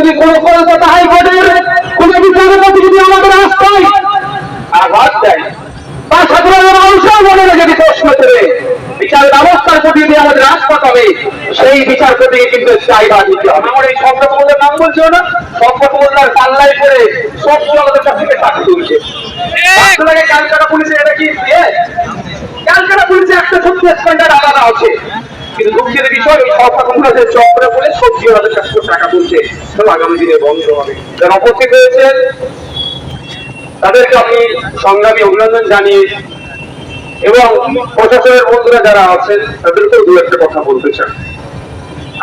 যদি কোন কলকাতা হাইকোর্টের কোন বিচারপতি যদি আমাদের রাস্তায় আঘাত দেয় বা সাধারণ মানুষের মনে যদি প্রশ্ন করে বিচার ব্যবস্থার প্রতি যদি আমাদের রাজপথ হবে সেই বিচারপতিকে কিন্তু চাইবা দিতে হবে। আমার এই সম্পদ মোল্লার নাম বলছিল না? সম্পদ মোল্লার পাল্লায় করে সব আমাদের কাছ থেকে টাকা তুলছে আপনাকে ক্যালকাটা পুলিশে এটা কি? দিয়ে ক্যালকাটা পুলিশে একটা ছোট্ট স্ট্যান্ডার্ড আলাদা আছে। কিন্তু দুঃখের বিষয় ওই সরকার কংগ্রেসের চক্রে বলে সবজি হাজার চারশো টাকা তুলছে আগামী দিনে বন্ধ হবে। যারা উপস্থিত হয়েছেন, তাদেরকে আমি সংগ্রামী অভিনন্দন জানিয়ে এবং প্রশাসনের বন্ধুরা যারা আছেন তাদেরকেও দু একটা কথা বলতে চান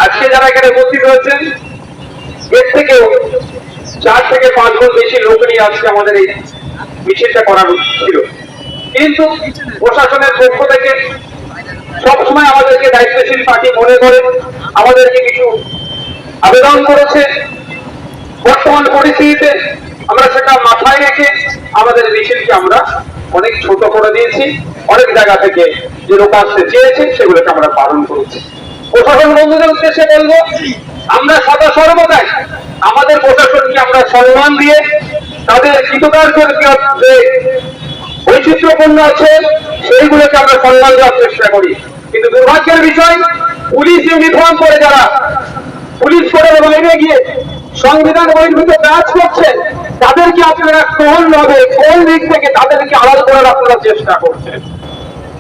আজকে যারা এখানে উপস্থিত হয়েছেন, এর থেকেও চার থেকে পাঁচ গুণ বেশি লোক নিয়ে আজকে আমাদের এই মিছিলটা করার ছিল। কিন্তু প্রশাসনের পক্ষ থেকে সবসময় আমাদেরকে দায়িত্বশীল পার্টি মনে করে, আমাদেরকে কিছু আবেদন করেছে। বর্তমান পরিস্থিতিতে আমরা সেটা মাথায় রেখে আমাদের মিছিলকে আমরা অনেক ছোট করে দিয়েছি। অনেক জায়গা থেকে যে লোক আসতে চেয়েছে, সেগুলোকে আমরা পালন করেছি। প্রশাসন বন্ধুদের উদ্দেশ্যে বলব, আমরা সদা সর্বদাই আমাদের প্রশাসনকে আমরা সম্মান দিয়ে তাদের কৃতকার্য যে বৈচিত্র্যপূর্ণ আছে সেইগুলোকে আমরা সম্মান দেওয়ার চেষ্টা করি। কিন্তু দুর্ভাগ্যের বিষয়, পুলিশ ইউনিফর্ম করে যারা, পুলিশ করে বাইরে গিয়ে সংবিধান বহির্ভূত কাজ করছে, তাদেরকে আপনারা কোন ভাবে, কোন দিক থেকে তাদেরকে আলাদা করার আপনারা চেষ্টা করছেন?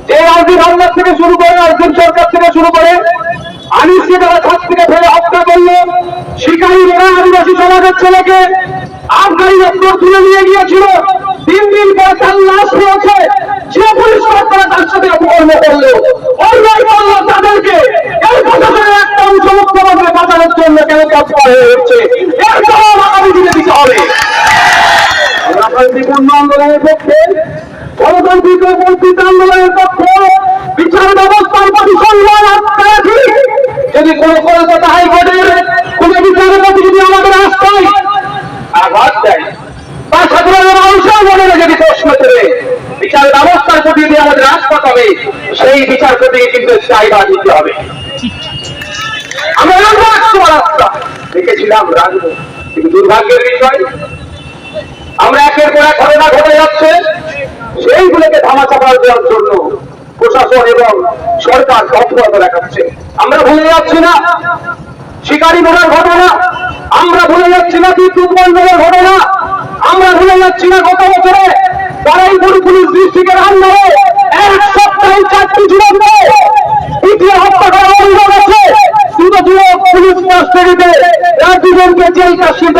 যে আর্জিন হামলার থেকে শুরু করে অর্জুন সরকার থেকে শুরু করে আনিসকে আদিবাসী সমাজের ছেলেকে আফগানি দপ্তর তুলে নিয়ে গিয়েছিল। তিন দিন পর করা বিচার ব্যবস্থার প্রতি রাখি যদি কোন কলকাতা হাইকোর্টের কোন বিচারপতি যদি আমাদের রাস্তায় আঘাত দেয় বা সাধারণ মানুষের মনে যদি প্রশ্ন করে বিচার প্রতি যদি আমাদের রাজপথ সেই বিচারপতিকে কিন্তু চাইবা দিতে হবে। আমরা সরকার দেখাচ্ছে। আমরা ভুলে যাচ্ছি না, শিকারী মোড়ার ঘটনা, আমরা ভুলে যাচ্ছি না, বিদ্যুৎ বন্ধনের ঘটনা, আমরা ভুলে যাচ্ছি না গত বছরে। বারাইপুর পুলিশ ডিস্ট্রিক্টের এক সপ্তাহে চারটি হত্যা অভিযোগ আছে। দুটো যুবক পুলিশ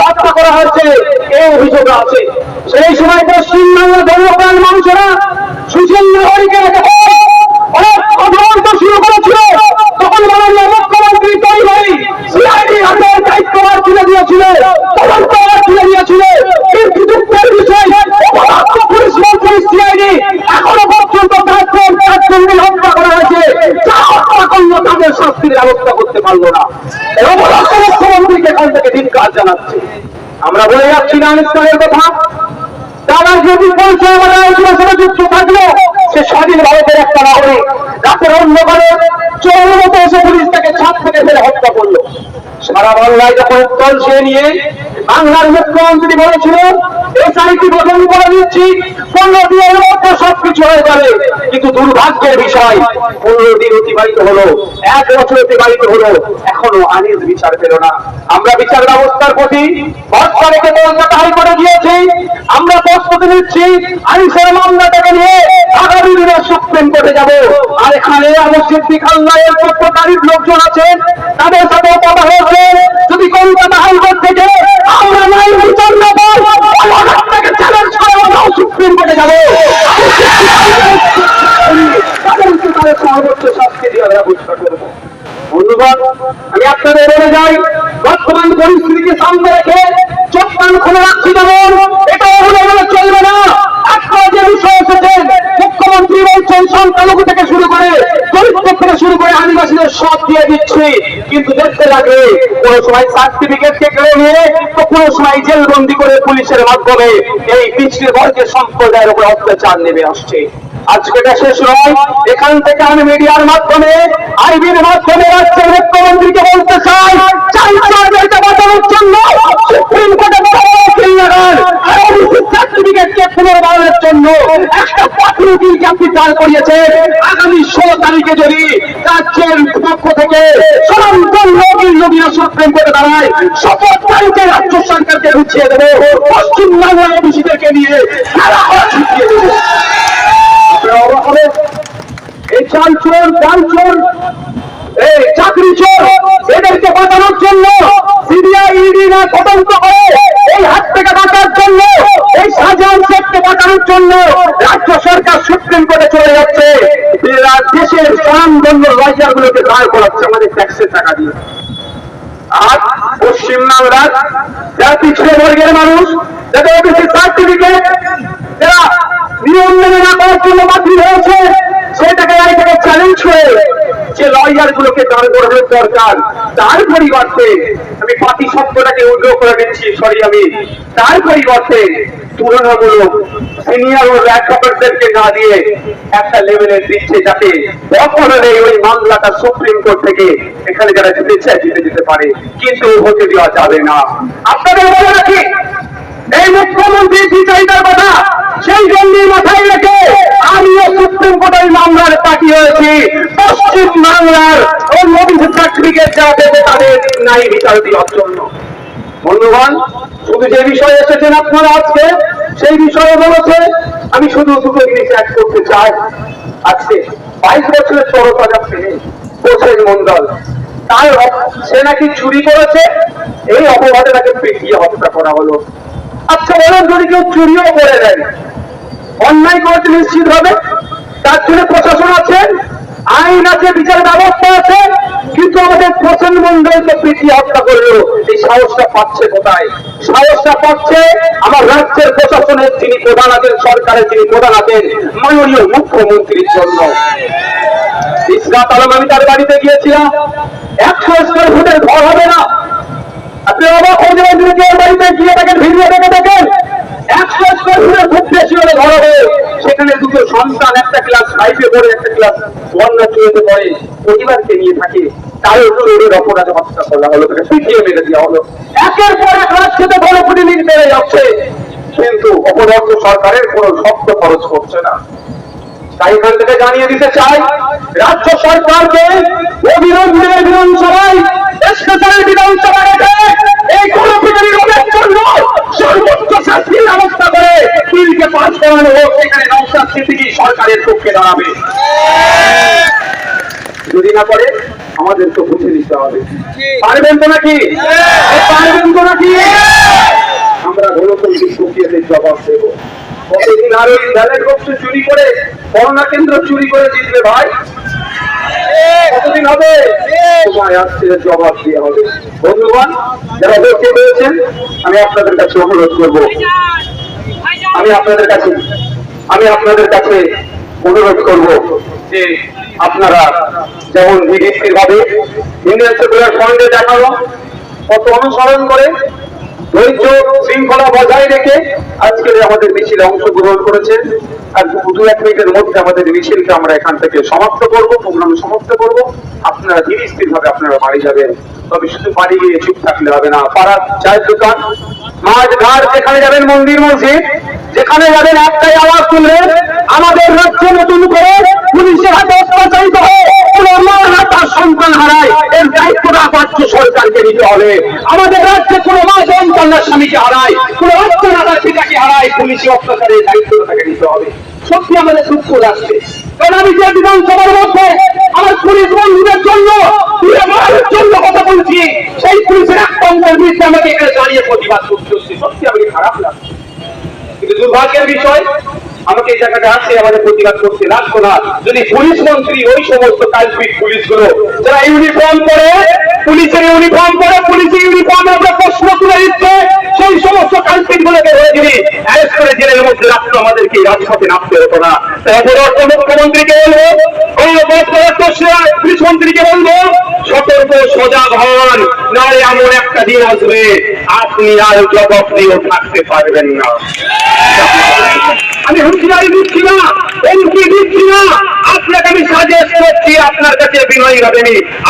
হত্যা করা হয়েছে এই অভিযোগ আছে। সেই সময় পশ্চিমবাংলা ধর্মপ্রাণ মানুষেরা সুশীল নাগরিকের অনেক তদন্তভার তুলে দিয়েছিল কিন্তু দুঃখের বিষয় অপরাধ পুলিশ মন্ত্রী সিআইডি এখনও পর্যন্ত চারজন চারজনকে হত্যা করা হয়েছে যা হত্যা করল তাদের শাস্তির ব্যবস্থা করতে পারল না। অপরাধ মুখ্যমন্ত্রীকে এখান থেকে কাজ জানাচ্ছে। আমরা বলে যাচ্ছি না আনুষ্ঠানের কথা। তারা যদি বলছে আমাদের থাকল, সে স্বাধীন ভারতের একটা নাগরিক। রাতের অন্ধকারে চোর মতো এসে পুলিশ তাকে ফেলে হত্যা করল। সারা বাংলায় যখন উত্তল সে নিয়ে বাংলার মুখ্যমন্ত্রী বলেছিল এসআইটি গঠন করে দিচ্ছি, পনেরো দিনের মধ্যে সবকিছু হয়ে যাবে। কিন্তু দুর্ভাগ্যের বিষয়, পনেরো দিন অতিবাহিত হলো, এক বছর অতিবাহিত হলো, এখনও আনিস বিচার পেল না। আমরা বিচার ব্যবস্থার প্রতি ভরসা রেখে কলকাতা হাইকোর্টে গিয়েছি, আমরা প্রস্তুতি নিচ্ছি আইনসের মামলাটাকে নিয়ে আগামী দিনে সুপ্রিম কোর্টে যাব। আর এখানে আমার সিদ্দিক আল্লাহের পক্ষকারীর লোকজন আছেন, তাদের সাথে কথা হয়েছে যদি কলকাতা হাইকোর্ট থেকে আমি আপনাদের বলে যাই, বর্তমান পরিস্থিতিকে সামনে রেখে চোখ কান খুলে রাখছি যেমন এটা বলে বলে চলবে না। মুখ্যমন্ত্রী বলছেন সংখ্যালঘু থেকে শুরু করে দরিদ্র থেকে শুরু করে আদিবাসীদের সব দিয়ে দিচ্ছি। কিন্তু দেখতে লাগে, কোন সময় সার্টিফিকেট কে কেড়ে নিয়ে তো কোন সময় জেলবন্দি করে পুলিশের মাধ্যমে এই পিছিয়ে বর্গের সম্প্রদায়ের উপর অত্যাচার নেমে আসছে। আজকে এটা শেষ নয় এখান থেকে আমি মিডিয়ার মাধ্যমে, আইবির মাধ্যমে রাজ্যের মুখ্যমন্ত্রীকে বলতে চাই চাই চারটা বাঁচানোর জন্য সুপ্রিম কোর্টে সার্টিফিকেটকে পুনর্বারের জন্য একটা আপনি দাঁড় করিয়েছেন আগামী ষোলো তারিখে যদি রাজ্যের পক্ষ থেকে সনাতন নবীর নবীরা সুপ্রিম দাঁড়ায়, শপথ তারিখে সরকারকে বুঝিয়ে দেবে পশ্চিম বাংলার ওবিসিদেরকে নিয়ে। এই চাল চোর, ডাল চোর, এই চাকরি চোর, এদেরকে বাঁচানোর জন্য সিবিআই ইডি না তদন্ত করে, এই হাত থেকে বাঁচার জন্য, এই শাহজাহান শেখকে বাঁচানোর জন্য রাজ্য সরকার সুপ্রিম কোর্টে চলে যাচ্ছে। দেশের স্বনামধন্য লয়ার গুলোকে দাঁড় করাচ্ছে আমাদের ট্যাক্সের টাকা দিয়ে। আর পশ্চিমবাংলার যারা পিছিয়ে বর্গের মানুষ, যাদের সার্টিফিকেট মেনে না করার জন্য সেটাকে চ্যালেঞ্জ হয়ে যে লয়ার গুলোকে দাঁড় করানোর দরকার। তার পরিবর্তে আমি পাতি শব্দটাকে করে দিচ্ছি সরি আমি। তার পরিবর্তে তুলনামূলক সিনিয়র ও না দিয়ে একটা লেভেলের দিচ্ছে যাতে ওই মামলাটা সুপ্রিম কোর্ট থেকে এখানে যারা যেতে চায় জিতে যেতে পারে। কিন্তু হতে দেওয়া যাবে না। আপনাদের বলে রাখি, এই মুখ্যমন্ত্রী কথা, সেই জন্যই মাথায় রেখে আমিও সুপ্রিম কোর্টের মামলার পার্টি হয়েছি। পশ্চিম বাংলার ওই নবীন সার্টিফিকেট যা দেবে তাদের নাই বিচার দেওয়ার জন্য। বন্ধুগণ, শুধু যে বিষয়ে এসেছেন আপনারা আজকে, সেই বিষয়ে বলেছে, আমি শুধু দুটো জিনিস অ্যাড করতে চাই। আজকে বাইশ বছরের তরতাজা ছেলে কোচেন মন্ডল। তার সে নাকি চুরি করেছে, এই অপবাদে তাকে পেটিয়ে হত্যা করা হলো। আচ্ছা বলুন, যদি কেউ চুরিও করে দেয় অন্যায় করেছে, নিশ্চিত হবে। তার জন্য প্রশাসন আছে, আইন আছে বিচার ব্যবস্থা আছে, কিন্তু আমাদের প্রসেন মন্ডলকে হত্যা করল? এই সাহসটা পাচ্ছে কোথায়? সাহসটা পাচ্ছে আমার রাজ্যের প্রশাসনের যিনি প্রধান আছেন, সরকারের যিনি প্রধান আছেন, মাননীয় মুখ্যমন্ত্রীর জন্য। ইসরাত আলম আমি তার বাড়িতে গিয়েছিলাম। একশো স্কোয়ার ফুটের ঘর হবে না। আপনি অবাক হয়ে যাবেন যদি বাড়িতে গিয়ে দেখেন ভিডিও দেখে দেখেন একশো স্কোয়ার হলে ঘর হবে সেখানে দুটো সন্তান, একটা ক্লাস ফাইভে পড়ে, একটা ক্লাস ওয়ান না টুয়েতে পড়ে, পরিবারকে নিয়ে থাকে। চোরের অপরাধে হত্যা করা হলো তাকে মেরে দেওয়া হলো। একের পর এক বেড়ে যাচ্ছে। কিন্তু সরকারের কোনো শব্দ খরচ করছে না। তাই এখান থেকে জানিয়ে দিতে চাই, রাজ্য সরকারকে অবিলম্বে বিধানসভায় বিধানসভা এই গণপিটুনি জন্য সর্বোচ্চ শাস্তির ব্যবস্থা করে বিলকে পাস করানো হোক সেখানে নৌসাদ সিদ্দিকি সরকারের পক্ষে দাঁড়াবে। যদি না করে আমাদের তো বুঝে নিতে হবে। পারবেন তো নাকি? পারবেন তো নাকি? আমরা গণতন্ত্রের প্রক্রিয়াতে জবাব দেব। কতদিন আর ওই ব্যালেট বক্স চুরি করে করোনা কেন্দ্র চুরি করে জিতবে ভাই? আমি আপনাদের কাছে অনুরোধ করব। আমি আপনাদের কাছে, আমি আপনাদের কাছে অনুরোধ করব যে আপনারা যেমন নির্দিষ্ট ভাবে ইন্ডিয়ান দেখানো, কত অনুসরণ করে ধৈর্য, শৃঙ্খলা বজায় রেখে আজকের এই আমাদের মিছিলে অংশগ্রহণ করেছেন। আর দু এক মিনিটের মধ্যে আমাদের মিছিলকে আমরা এখান থেকে সমাপ্ত করব, প্রোগ্রাম সমাপ্ত করব। আপনারা ধীরে স্থির ভাবে আপনারা বাড়ি যাবেন। তবে শুধু বাড়ি গিয়ে চুপ থাকলে হবে না। পাড়ার চায়ের দোকান, মাঠ, ঘাট, যেখানে যাবেন মন্দির, মসজিদ, যেখানে যাবেন একটাই আওয়াজ তুলবেন, আমাদের রাজ্যে নতুন করে পুলিশের হাতে অত্যাচারিত হয়ে সন্তান হারায়, এর দায়িত্বটা রাজ্য সরকারকে নিতে হবে। আমাদের রাজ্যে কোনো মা সন্তান না স্বামীকে হারায়, কোনো বাচ্চা পিতাকে হারায়, পুলিশি অত্যাচারের দায়িত্বটা তাকে নিতে হবে। সত্যি আমাদের দুঃখ লাগছে বিধানসভার মধ্যে আমার পুলিশ বন্ধুদের জন্য কথা বলছি, সেই পুলিশের এক পঙ্কের বিরুদ্ধে আমাকে এখানে দাঁড়িয়ে প্রতিবাদ করতে হচ্ছে। সত্যি আমাকে খারাপ লাগছে। কিন্তু দুর্ভাগ্যের বিষয় এই জায়গাটা আসে, আমাদের প্রতিবাদ করতে লাগতো না যদি পুলিশ মন্ত্রী ওই সমস্ত কালপিট পুলিশগুলো, যারা ইউনিফর্ম পরে, পুলিশের ইউনিফর্ম পরে, পুলিশের ইউনিফর্মের উপরে প্রশ্ন তুলে দিচ্ছে, সেই সমস্ত কালপিট গুলোকে ধরে যিনি অ্যারেস্ট করে জেলের মধ্যে রাখতো আমাদেরকে রাজপথে নামতে হতো না। তাই অপরাধ মুখ্যমন্ত্রীকে বলব পুলিশ মন্ত্রীকে বলব সতর্ক সজাগ হন নাহলে এমন একটা দিন আসবে, আপনি আর দিয়েও থাকতে পারবেন না। আমি হুঁশিয়ারি দিচ্ছি না, হুমকি দিচ্ছি না। আপনাকে আমি সাজেস্ট করছি, আপনার কাছে বিনয়ী ভাবে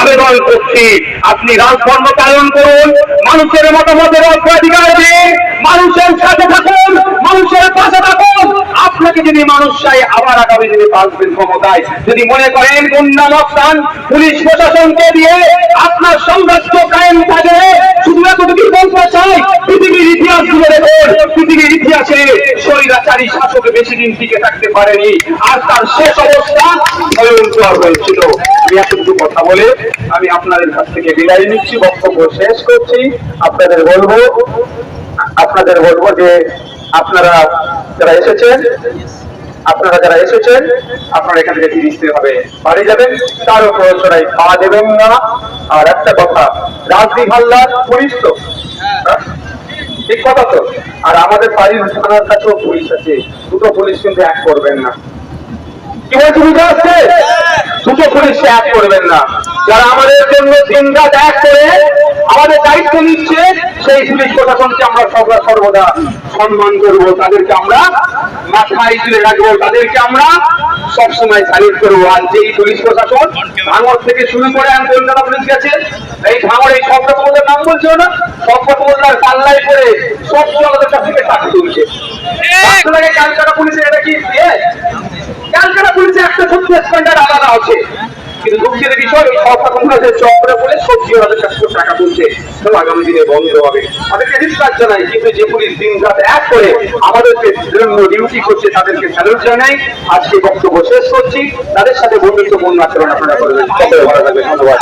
আবেদন করছি, আপনি রাজধর্ম পালন করুন, মানুষের মতামতের অগ্রাধিকার দিন, মানুষের সাথে থাকুন, মানুষের পাশে থাকুন। আপনাকে যদি মানুষ চাই আবার আগামী দিনে বাঁচবেন ক্ষমতায়। যদি মনে করেন গুন্ডা মস্তান, পুলিশ প্রশাসনকে দিয়ে আপনার সাম্রাজ্য কায়েম থাকবে শুধু এতটুকু বলতে চাই, পৃথিবীর ইতিহাসগুলো দেখুন পৃথিবীর ইতিহাসে স্বৈরাচারী শাসক বেশি দিন টিকে থাকতে পারেনি। আর তার শেষ অবস্থা ভয়ঙ্কর হয়েছিল। এতটুকু কথা বলে আমি আপনাদের কাছ থেকে বিদায় নিচ্ছি, বক্তব্য শেষ করছি। আপনাদের বলব আপনাদের বলব যে আপনারা যারা এসেছেন আপনারা যারা এসেছেন, আপনারা এখান থেকে তিরিশ হবে বাড়ি যাবেন। তারও প্রয়োজনায় পা দেবেন না। আর একটা কথা রাজদি হাল্লার পুলিশ তো। হ্যাঁ? ঠিক কথা তো। আর আমাদের বাড়ির থানার কাছেও পুলিশ আছে। দুটো পুলিশ কিন্তু এক করবেন না। কি বলছি বুঝতে পারছে দুটো পুলিশ এক করবেন না। যারা আমাদের জন্য দিনরাত এক করে আমাদের দায়িত্ব নিচ্ছে, সেই পুলিশ প্রশাসনকে আমরা সর্বদা সর্বদা সম্মান করব। তাদেরকে আমরা মাথায় তুলে রাখব তাদেরকে আমরা। সবসময় সালিট করব। আর যেই পুলিশ প্রশাসন ভাঙর থেকে শুরু করে আমি কলকাতা পুলিশ গেছে এই ভাঙর এই সব রকমের নাম বলছিল না? সব রকমের পাল্লাই করে সব আমাদের কাছ থেকে টাকা তুলছে। কালকাটা ক্যালকাটা পুলিশের এটা কি? কালকাটা ক্যালকাটা পুলিশে একটা সত্যি স্ট্যান্ডার্ড আলাদা আছে। কিন্তু দুঃখের বিষয় এই যে চক্রে বলে সত্যি সাতশো টাকা তুলছে। আগামী দিনে বন্ধ হবে। তাদেরকে রিস্টার জানাই, কিন্তু যে পুলিশ দিন রাত এক করে আমাদেরকে জন্য ডিউটি করছে, তাদেরকে স্যালুট জানাই। আজকে বক্তব্য শেষ করছি। তাদের সাথে বন্ধুত্বপূর্ণ আচরণ আপনারা করবেন ধন্যবাদ।